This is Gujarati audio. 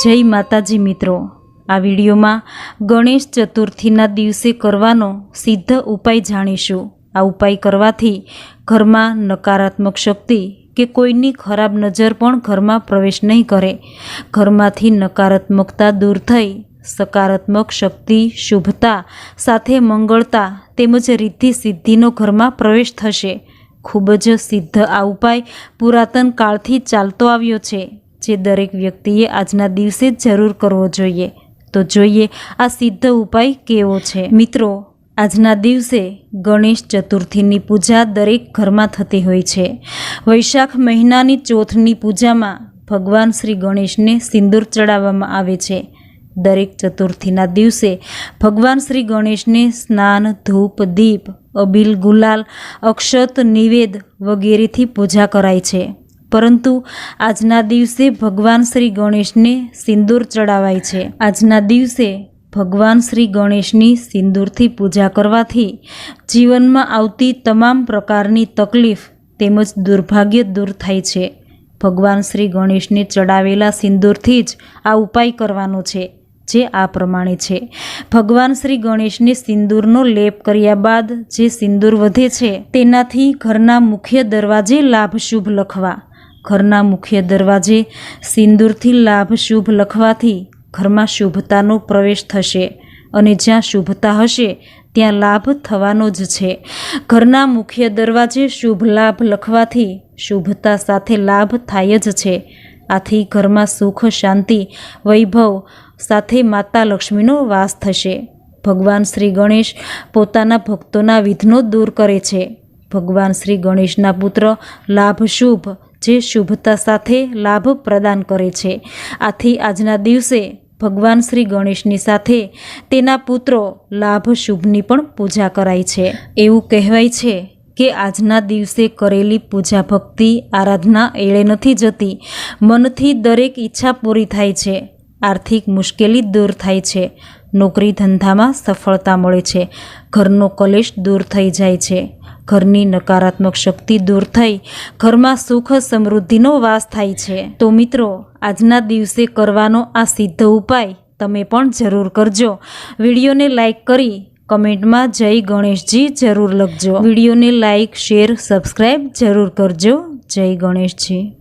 જય માતાજી મિત્રો. આ વિડીયોમાં ગણેશ ચતુર્થીના દિવસે કરવાનો સિદ્ધ ઉપાય જાણીશું. આ ઉપાય કરવાથી ઘરમાં નકારાત્મક શક્તિ કે કોઈની ખરાબ નજર પણ ઘરમાં પ્રવેશ નહીં કરે. ઘરમાંથી નકારાત્મકતા દૂર થઈ, સકારાત્મક શક્તિ, શુભતા સાથે મંગળતા તેમજ રિદ્ધિ સિદ્ધિનો ઘરમાં પ્રવેશ થશે. ખૂબ જ સિદ્ધ આ ઉપાય પુરાતન કાળથી ચાલતો આવ્યો છે. જે દરેક વ્યક્તિએ આજના દિવસે જ જરૂર કરવો જોઈએ. તો જોઈએ આ સિદ્ધ ઉપાય કેવો છે? મિત્રો, આજના દિવસે ગણેશ ચતુર્થીની પૂજા દરેક ઘરમાં થતી હોય છે. વૈશાખ મહિનાની ચોથની પૂજામાં ભગવાન શ્રી ગણેશને સિંદૂર ચડાવવામાં આવે છે. દરેક ચતુર્થીના દિવસે ભગવાન શ્રી ગણેશને સ્નાન, ધૂપ, દીપ, અબીલ ગુલાલ, અક્ષત, નિવેદ વગેરેથી પૂજા કરાય છે. પરંતુ આજના દિવસે ભગવાન શ્રી ગણેશને સિંદૂર ચડાવાય છે. આજના દિવસે ભગવાન શ્રી ગણેશની સિંદૂરથી પૂજા કરવાથી જીવનમાં આવતી તમામ પ્રકારની તકલીફ તેમજ દુર્ભાગ્ય દૂર થાય છે. ભગવાન શ્રી ગણેશને ચડાવેલા સિંદૂરથી જ આ ઉપાય કરવાનો છે, જે આ પ્રમાણે છે. ભગવાન શ્રી ગણેશને સિંદૂરનો લેપ કર્યા બાદ જે સિંદૂર વધે છે, તેનાથી ઘરના મુખ્ય દરવાજે લાભ શુભ લખવા. ઘરના મુખ્ય દરવાજે સિંદૂરથી લાભ શુભ લખવાથી ઘરમાં શુભતાનો પ્રવેશ થશે અને જ્યાં શુભતા હશે, ત્યાં લાભ થવાનો જ છે. ઘરના મુખ્ય દરવાજે શુભ લાભ લખવાથી શુભતા સાથે લાભ થાય જ છે. આથી ઘરમાં સુખ, શાંતિ, વૈભવ સાથે માતા લક્ષ્મીનો વાસ થશે. ભગવાન શ્રી ગણેશ પોતાના ભક્તોના વિઘ્નો દૂર કરે છે. ભગવાન શ્રી ગણેશના પુત્ર લાભ શુભ જે શુભતા સાથે લાભ પ્રદાન કરે છે. આથી આજના દિવસે ભગવાન શ્રી ગણેશની સાથે તેના પુત્રો લાભ શુભની પણ પૂજા કરાય છે. એવું કહેવાય છે કે આજના દિવસે કરેલી પૂજા ભક્તિ, આરાધના એળે નથી જતી, મનથી દરેક ઈચ્છા પૂરી થાય છે, આર્થિક મુશ્કેલી દૂર થાય છે, નોકરી ધંધામાં સફળતા મળે છે, ઘરનો કલેશ દૂર થઈ જાય છે. ઘરની નકારાત્મક શક્તિ દૂર થઈ, ઘરમાં સુખ સમૃદ્ધિનો વાસ થાય છે. તો મિત્રો, આજના દિવસે કરવાનો આ સિદ્ધ ઉપાય તમે પણ જરૂર કરજો. વિડીયોને લાઈક કરી કમેન્ટમાં જય ગણેશજી જરૂર લખજો. વિડીયોને લાઈક, શેર સબસ્ક્રાઈબ જરૂર કરજો. જય ગણેશજી.